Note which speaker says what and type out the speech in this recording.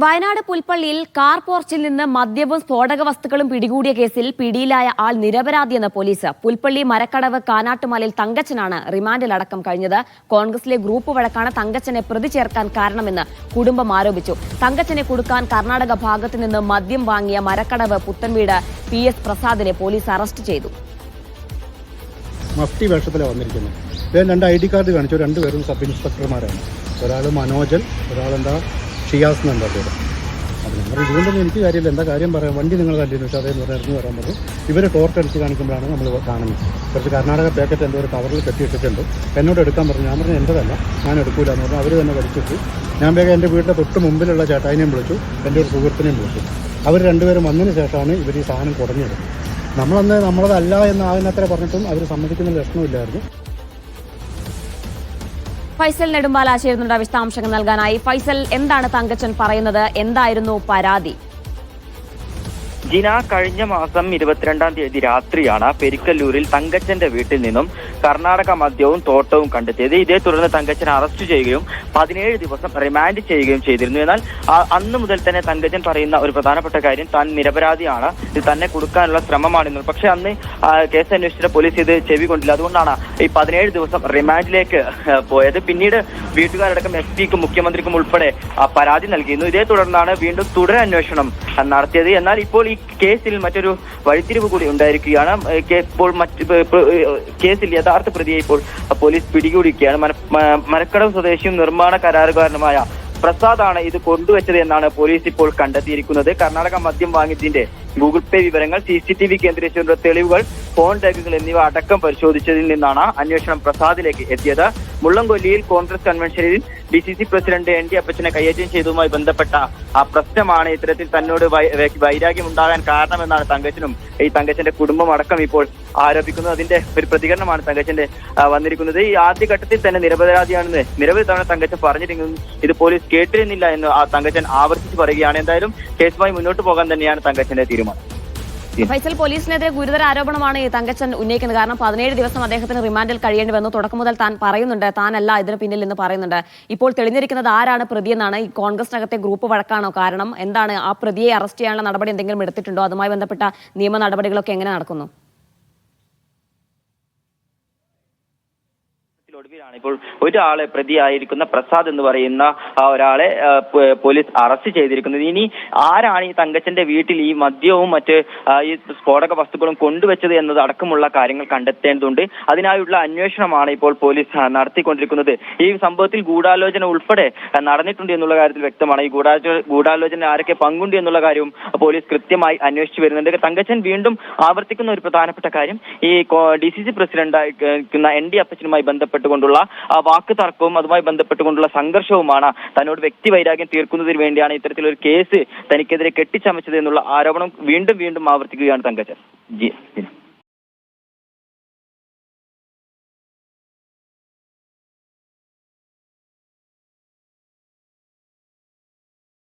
Speaker 1: Wayanad പുൽപ്പള്ളിയിൽ car പോർച്ചിൽ നിന്ന് മദ്യവും സ്ഫോടക വസ്തുക്കളും പിടികൂടിയ കേസിൽ പിടിയിലായ ആൾ നിരപരാധിയെന്ന പോലീസ്. പുൽപ്പള്ളി മരക്കടവ് കാനാട്ടുമലയിൽ തങ്കച്ചനാണ് റിമാൻഡിലടക്കം കഴിഞ്ഞത്. കോൺഗ്രസിലെ ഗ്രൂപ്പ് വഴക്കാണ് തങ്കച്ചനെ പ്രതി ചേർക്കാൻ കാരണമെന്ന് കുടുംബം ആരോപിച്ചു. തങ്കച്ചനെ കൊടുക്കാൻ കർണാടക ഭാഗത്തു നിന്ന് മദ്യം വാങ്ങിയ മരക്കടവ് പുത്തൻവീട് പി എസ് പ്രസാദിനെ പോലീസ് അറസ്റ്റ് ചെയ്തു.
Speaker 2: മഫ്തി വേഷത്തിലാണ് വന്നിരിക്കുന്നത്. രണ്ട് ഐ ഡി കാർഡ് കാണിച്ചു. രണ്ടുപേരും സബ് ഇൻസ്പെക്ടർമാരാണ്. ഒരാൾ മനോജൻ ഒരാളെന്താ ഷിയാസ് എന്നെന്താ പേര് അപ്പോൾ ഇതുകൊണ്ടൊന്നും എനിക്ക് കാര്യമില്ല. എന്താ കാര്യം പറയാം? വണ്ടി നിങ്ങൾ കണ്ടിരുന്നു പക്ഷേ അതേ ഇറങ്ങി വരാൻ പറഞ്ഞു ഇവർ ടോർച്ച് അടിച്ച് കാണിക്കുമ്പോഴാണ് നമ്മൾ കാണുന്നത്. കുറച്ച് കർണാടക പാക്കറ്റ് എന്റെ ഒരു കവറിൽ കെട്ടിയിട്ടിട്ടുണ്ട് എന്നോട് എടുക്കാൻ പറഞ്ഞു. ഞാൻ പറഞ്ഞു എന്റെതല്ല ഞാൻ എടുക്കൂല എന്ന് പറഞ്ഞു. അവർ തന്നെ വലിച്ചിട്ടു ഞാൻ വേഗം എന്റെ വീടിന്റെ തൊട്ട് മുമ്പിലുള്ള ചേട്ടായിനെയും വിളിച്ചു. എന്റെ ഒരു സുഹൃത്തിനെയും വിളിച്ചു. അവർ രണ്ടുപേരും വന്നതിന് ശേഷമാണ് ഇവർ ഈ സാധനം കുടഞ്ഞത്. നമ്മളന്ന് നമ്മളതല്ല എന്ന് ആകുന്നത്ര പറഞ്ഞിട്ടും അവർ സമ്മതിക്കുന്ന ലക്ഷണമില്ലായിരുന്നു
Speaker 1: ഫൈസൽ നെടുമ്പാല ചേരുന്നുണ്ട് വിശദാംശങ്ങൾ നൽകാനായി. ഫൈസൽ എന്താണ് തങ്കച്ചൻ പറയുന്നത്? എന്തായിരുന്നു പരാതി?
Speaker 3: ജിന കഴിഞ്ഞ മാസം ഇരുപത്തിരണ്ടാം തീയതി രാത്രിയാണ് പെരിക്കല്ലൂരിൽ തങ്കച്ചന്റെ വീട്ടിൽ നിന്നും കർണാടക മദ്യവും തോട്ടവും കണ്ടെത്തിയത്. ഇതേ തുടർന്ന് തങ്കച്ചൻ അറസ്റ്റ് ചെയ്യുകയും പതിനേഴ് ദിവസം റിമാൻഡ് ചെയ്യുകയും ചെയ്തിരുന്നു. എന്നാൽ അന്ന് മുതൽ തന്നെ തങ്കച്ചൻ പറയുന്ന ഒരു പ്രധാനപ്പെട്ട കാര്യം താൻ നിരപരാധിയാണ്. ഇത് തന്നെ കൊടുക്കാനുള്ള ശ്രമമാണെന്ന് പക്ഷെ അന്ന് കേസ് അന്വേഷിച്ച പോലീസ് ഇത് ചെവി കൊണ്ടില്ല. അതുകൊണ്ടാണ് ഈ പതിനേഴ് ദിവസം റിമാൻഡിലേക്ക് പോയത്. പിന്നീട് വീട്ടുകാരടക്കം എസ് പിക്കും മുഖ്യമന്ത്രിക്കും ഉൾപ്പെടെ പരാതി നൽകിയിരുന്നു. ഇതേ തുടർന്നാണ് വീണ്ടും തുടരന്വേഷണം നടത്തിയത് എന്നാൽ ഇപ്പോൾ ഈ കേസിൽ മറ്റൊരു വഴിത്തിരിവ് കൂടി ഉണ്ടായിരിക്കുകയാണ്. ഇപ്പോൾ മറ്റ് കേസിൽ യഥാർത്ഥ പ്രതിയെ ഇപ്പോൾ പോലീസ് പിടികൂടിയിരിക്കുകയാണ്. മരക്കടവ് സ്വദേശിയും നിർമ്മാണ കരാറുകാരനുമായ പ്രസാദാണ് ഇത് കൊണ്ടുവച്ചത് എന്നാണ് പോലീസ് ഇപ്പോൾ കണ്ടെത്തിയിരിക്കുന്നത്. കർണാടക മദ്യം വാങ്ങിയതിന്റെ ഗൂഗിൾ പേ വിവരങ്ങൾ സി സി ടി വി കേന്ദ്രീകരിച്ചുള്ള തെളിവുകൾ ഫോൺ രേഖകൾ എന്നിവ അടക്കം പരിശോധിച്ചതിൽ നിന്നാണ് അന്വേഷണം പ്രസാദിലേക്ക് എത്തിയത്. മുള്ളംകൊല്ലിയിൽ കോൺഗ്രസ് കൺവെൻഷനിൽ D C C president N D അപ്പച്ചനെ കൈയേറ്റം ചെയ്തതുമായി ബന്ധപ്പെട്ട ആ പ്രശ്നമാണ് ഇത്തരത്തിൽ തന്നോട് വൈരാഗ്യം ഉണ്ടാകാൻ കാരണമെന്നാണ് തങ്കച്ചനും ഈ തങ്കച്ചന്റെ കുടുംബം അടക്കം ഇപ്പോൾ ആരോപിക്കുന്നത്. അതിന്റെ ഒരു പ്രതികരണമാണ് തങ്കച്ചന്റെ വന്നിരിക്കുന്നത്. ഈ ആദ്യഘട്ടത്തിൽ തന്നെ നിരപരാധിയാണെന്ന് നിരവധി തവണ തങ്കച്ചൻ പറഞ്ഞിരിക്കുന്നു. ഇത് പോലീസ് കേട്ടിരുന്നില്ല എന്ന് ആ തങ്കച്ചൻ ആവർത്തിച്ച് പറയുകയാണ്. എന്തായാലും കേസുമായി മുന്നോട്ട് പോകാൻ തന്നെയാണ് തങ്കച്ചന്റെ തീരുമാനം.
Speaker 1: ഫൈസൽ പോലീസിനെതിരെ ഗുരുതര ആരോപണമാണ് തങ്കച്ചൻ ഉന്നയിക്കുന്നത്. കാരണം പതിനേഴ് ദിവസം അദ്ദേഹത്തിന് റിമാൻഡിൽ കഴിയേണ്ടി വന്നു. തുടക്കം മുതൽ താൻ പറയുന്നുണ്ട്. താനല്ല ഇതിന് പിന്നിൽ നിന്ന് പറയുന്നുണ്ട്. ഇപ്പോൾ തെളിഞ്ഞിരിക്കുന്നത് ആരാണ് പ്രതിയെന്നാണ് ഈ കോൺഗ്രസിനകത്തെ ഗ്രൂപ്പ് വഴക്കാണോ കാരണം? എന്താണ് ആ പ്രതിയെ അറസ്റ്റ് ചെയ്യാനുള്ള നടപടി എന്തെങ്കിലും എടുത്തിട്ടുണ്ടോ? അതുമായി ബന്ധപ്പെട്ട നിയമ നടപടികളൊക്കെ എങ്ങനെ നടക്കുന്നു?
Speaker 3: ഒടുവിലാണ് ഇപ്പോൾ ഒരാളെ പ്രതിയായിരിക്കുന്ന പ്രസാദ് എന്ന് പറയുന്ന ആ ഒരാളെ പോലീസ് അറസ്റ്റ് ചെയ്തിരിക്കുന്നത്. ഇനി ആരാണ് ഈ തങ്കച്ചന്റെ വീട്ടിൽ ഈ മദ്യവും മറ്റ് ഈ സ്ഫോടക വസ്തുക്കളും കൊണ്ടുവച്ചത് എന്നത് അടക്കമുള്ള കാര്യങ്ങൾ കണ്ടെത്തേണ്ടതുണ്ട്. അതിനായുള്ള അന്വേഷണമാണ് ഇപ്പോൾ പോലീസ് നടത്തിക്കൊണ്ടിരിക്കുന്നത്. ഈ സംഭവത്തിൽ ഗൂഢാലോചന ഉൾപ്പെടെ നടന്നിട്ടുണ്ട് എന്നുള്ള കാര്യത്തിൽ വ്യക്തമാണ്. ഈ ഗൂഢാലോചന ഗൂഢാലോചന ആരൊക്കെ പങ്കുണ്ട് എന്നുള്ള കാര്യവും പോലീസ് കൃത്യമായി അന്വേഷിച്ചു വരുന്നുണ്ട്. തങ്കച്ചൻ വീണ്ടും ആവർത്തിക്കുന്ന ഒരു പ്രധാനപ്പെട്ട കാര്യം ഈ ഡി സി സി പ്രസിഡന്റായിരിക്കുന്ന എൻ ഡി അപ്പച്ചനുമായി ബന്ധപ്പെട്ടുകൊണ്ടുള്ള വാക്ക് തർക്കവും അതുമായി ബന്ധപ്പെട്ടുകൊണ്ടുള്ള സംഘർഷവുമാണ് തന്നോട് വ്യക്തി വൈരാഗ്യം തീർക്കുന്നതിന് വേണ്ടിയാണ് ഇത്തരത്തിലൊരു കേസ് തനിക്കെതിരെ കെട്ടിച്ചമച്ചത് എന്നുള്ള ആരോപണം വീണ്ടും വീണ്ടും ആവർത്തിക്കുകയാണ് തങ്കച്ചൻ. ജി.